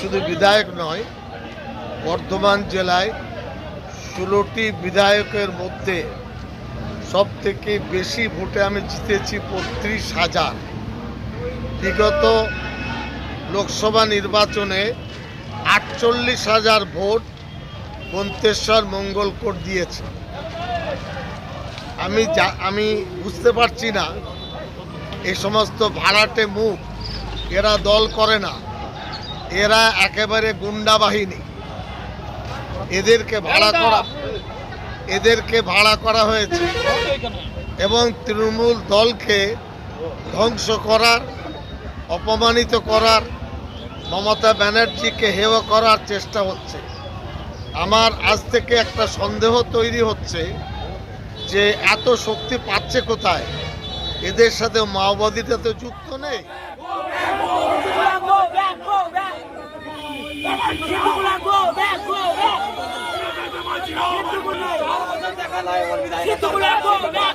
শুধু বিধায়ক নয়, বর্ধমান জেলায় ষোলোটি বিধায়কের মধ্যে সব থেকে বেশি ভোটে আমি জিতেছি বত্রিশ হাজার। বিগত লোকসভা নির্বাচনে আটচল্লিশ হাজার ভোট মন্তেশ্বর মঙ্গলকোট দিয়েছে। আমি যা, আমি বুঝতে পারছি না এই সমস্ত ভাড়াটে মুখ এরা দল করে না। এরা একেবারে গুন্ডা বাহিনী। এদেরকে ভাড়া করা এদেরকে ভাড়া করা হয়েছে। এবং তৃণমূল দলকে ধ্বংস করার অপমানিত করার মমতা ব্যানার্জিকে হেয় করার চেষ্টা হচ্ছে। আমার আজ থেকে একটা সন্দেহ তৈরি হচ্ছে যে এত শক্তি পাচ্ছে কোথায়? এদের সাথে মাওবাদীটা তো যুক্ত নেই। Sinto mulher boa, né?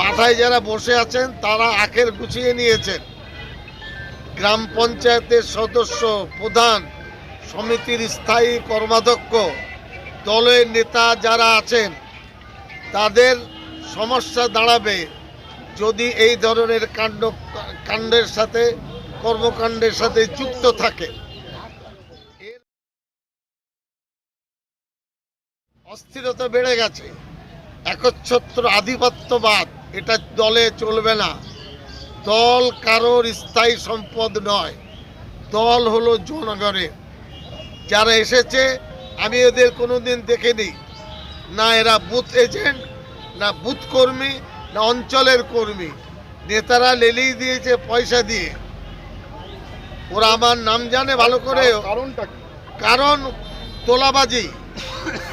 মাথায় যারা বসে আছেন, তারা আখের গুছিয়ে নিয়েছেন। গ্রাম পঞ্চায়েতের সদস্য, প্রধান, সমিতির স্থায়ী কর্মাধ্যক্ষ, দলের নেতা যারা আছেন, তাদের সমস্যা দাঁড়াবে যদি এই ধরনের কাণ্ড, কাণ্ডের সাথে, কর্মকাণ্ডের সাথে যুক্ত থাকে। অস্থিরতা বেড়ে গেছে। একচ্ছত্র আধিপত্যবাদ এটা দলে চলবে না। দল কারোর স্থায়ী সম্পদ নয়। দল হলো জনগণের। যারা এসেছে আমি এদের কোনোদিন দেখিনি। না এরা বুথ এজেন্ট না বুথ কর্মী না অঞ্চলের কর্মী। নেতারা লেলিয়ে দিয়েছে পয়সা দিয়ে। ওরা আমার নাম জানে ভালো করে। কারণটা কারণ তোলাবাজি।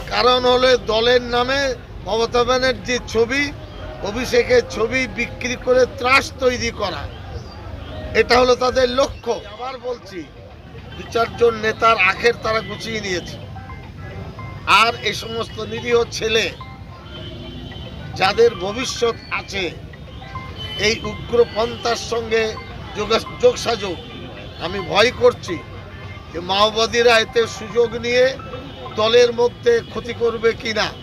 কারণ হলো দলের নামে মমতা ব্যানার্জির ছবি অভিষেকের ছবি বিক্রি করে ত্রাস তৈরি করা। এটা হলো তাদের লক্ষ্য। আবার বলছি, দু চারজন নেতার আখের তারা গুছিয়ে নিয়েছে। আর এই সমস্ত নিরীহ ছেলে যাদের ভবিষ্যৎ আছে, এই উগ্রপন্থার সঙ্গে যোগা- যোগসাযোগ। আমি ভয় করছি যে মাওবাদীরা এতে সুযোগ নিয়ে দলের মধ্যে ক্ষতি করবে কিনা।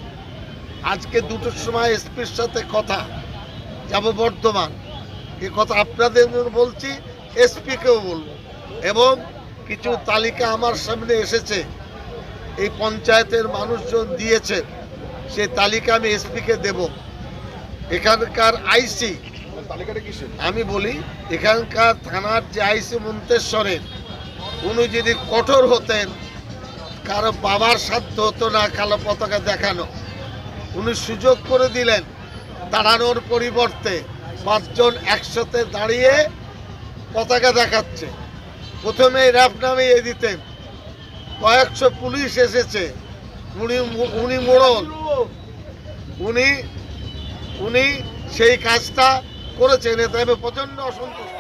আজকে দুটোর সময় এসপির সাথে কথা যাব বর্ধমান। এ কথা আপনাদের জন্য বলছি এসপিকেও বলব। এবং কিছু তালিকা আমার সামনে এসেছে এই পঞ্চায়েতের মানুষজন দিয়েছেন সেই তালিকা আমি এসপিকে দেব। এখানকার আইসি আমি বলি এখানকার থানার যে আইসি মন্তেশ্বরের উনি যদি কঠোর হতেন কারও বাবার সাধ্য হতো না কালো পতাকা দেখানো। উনি সুযোগ করে দিলেন দাঁড়ানোর পরিবর্তে পাঁচজন একসাথে দাঁড়িয়ে পতাকা দেখাচ্ছে। প্রথমে র্যাপ নামিয়ে দিতেন। কয়েকশো পুলিশ এসেছে। উনি উনি মোড়ল উনি উনি সেই কাজটা করেছেন। এতে আমি প্রচণ্ড অসন্তুষ্ট।